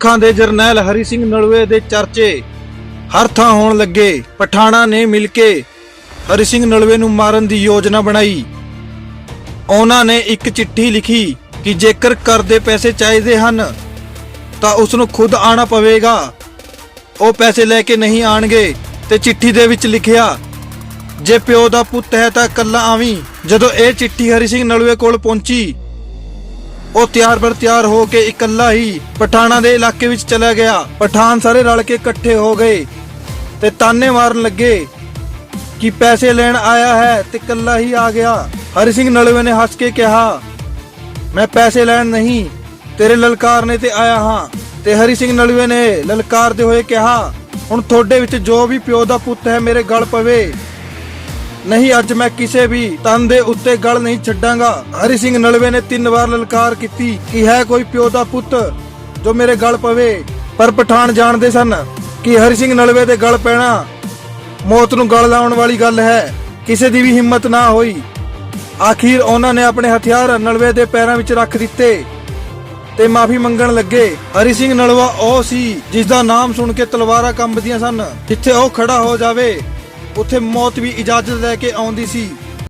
ਸਿੱਖਾਂ ਦੇ ਜਰਨੈਲ ਹਰੀ ਸਿੰਘ ਨਲੂਏ ਦੇ ਚਰਚੇ ਹਰ ਥਾਂ ਹੋਣ ਲੱਗੇ, ਪਠਾਣਾ ਨੇ ਮਿਲ ਕੇ ਹਰੀ ਸਿੰਘ ਨਲੂਏ ਨੂੰ ਮਾਰਨ ਦੀ ਯੋਜਨਾ ਬਣਾਈ। ਉਹਨਾਂ ਨੇ ਇੱਕ ਚਿੱਠੀ ਲਿਖੀ ਕਿ ਜੇਕਰ ਕਰ ਦੇ ਪੈਸੇ ਚਾਹੀਦੇ ਹਨ, ਤਾਂ ਉਸ ਨੂੰ ਖੁਦ ਆਣਾ ਪਵੇਗਾ। ਉਹ ਪੈਸੇ ਲੈ ਕੇ ਨਹੀਂ ਆਣਗੇ ਤੇ ਚਿੱਠੀ ਦੇ ਵਿੱਚ ਲਿਖਿਆ, ਜੇ ਪਿਓ ਦਾ ਪੁੱਤ ਹੈ ਤਾਂ ਇਕੱਲਾ ਆਵੀਂ। ਜਦੋਂ ਇਹ ਚਿੱਠੀ ਹਰੀ ਸਿੰਘ ਨਲੂਏ ਕੋਲ ਪਹੁੰਚੀ ਉਹ ਤਿਆਰ ਬਰ ਤਿਆਰ ਹੋ ਕੇ ਇਕੱਲਾ ਹੀ ਪਠਾਣਾ ਦੇ ਇਲਾਕੇ ਵਿੱਚ ਚਲਾ ਗਿਆ। ਪਠਾਨ ਸਾਰੇ ਰਲ ਕੇ ਇਕੱਠੇ ਹੋ ਗਏ ਤੇ ਤਾਨੇ ਮਾਰਨ ਲੱਗੇ ਕਿ ਪੈਸੇ ਲੈਣ ਆਇਆ ਹੈ ਤੇ ਇਕੱਲਾ ਹੀ ਆ ਗਿਆ। ਹਰੀ ਸਿੰਘ ਨਲਵੇ ਨੇ ਹੱਸ ਕੇ ਕਿਹਾ, ਮੈਂ ਪੈਸੇ ਲੈਣ ਨਹੀਂ, ਤੇਰੇ ਲਲਕਾਰਨੇ ਤੇ ਆਇਆ ਹਾਂ। ਤੇ ਹਰੀ ਸਿੰਘ ਨਲਵੇ ਨੇ ਲਲਕਾਰਦੇ ਹੋਏ ਕਿਹਾ, ਹੁਣ ਤੁਹਾਡੇ ਵਿੱਚ ਜੋ ਵੀ ਪਿਓ ਦਾ ਪੁੱਤ ਹੈ, ਮੇਰੇ ਗਲ ਪਵੇ। ਨਹੀਂ, ਅੱਜ ਮੈਂ ਕਿਸੇ ਵੀ ਤਨ ਦੇ ਉੱਤੇ ਗਲ ਨਹੀਂ ਛੱਡਾਂਗਾ। ਹਰੀ ਸਿੰਘ ਨਲਵੇ ਨੇ ਤਿੰਨ ਵਾਰ ਲਲਕਾਰ ਕੀਤੀ ਕਿ ਹੈ ਕੋਈ ਪਿਓ ਦਾ ਪੁੱਤ ਜੋ ਮੇਰੇ ਗਲ ਪਵੇ, ਪਰ ਪਠਾਨ ਜਾਣਦੇ ਸਨ ਕਿ ਹਰੀ ਸਿੰਘ ਨਲਵੇ ਦੇ ਗਲ ਪੈਣਾ ਮੌਤ ਨੂੰ ਗਲ ਲਾਉਣ ਵਾਲੀ ਗੱਲ ਹੈ। ਕਿਸੇ ਦੀ ਵੀ ਹਿੰਮਤ ਨਾ ਹੋਈ। ਆਖਿਰ ਉਹਨਾਂ ਨੇ ਆਪਣੇ ਹਥਿਆਰ ਨਲਵੇ ਦੇ ਪੈਰਾਂ ਵਿੱਚ ਰੱਖ ਦਿੱਤੇ ਤੇ ਮਾਫੀ ਮੰਗਣ ਲੱਗੇ। ਹਰੀ ਸਿੰਘ ਨਲਵਾ ਉਹ ਸੀ ਜਿਸ ਦਾ ਨਾਮ ਸੁਣ ਕੇ ਤਲਵਾਰਾਂ ਕੰਬਦੀਆਂ ਸਨ। ਜਿੱਥੇ ਉਹ ਖੜਾ ਹੋ ਜਾਵੇ ਉੱਥੇ ਮੌਤ ਵੀ ਇਜਾਜ਼ਤ ਲੈ ਕੇ ਆਉਂਦੀ ਸੀ।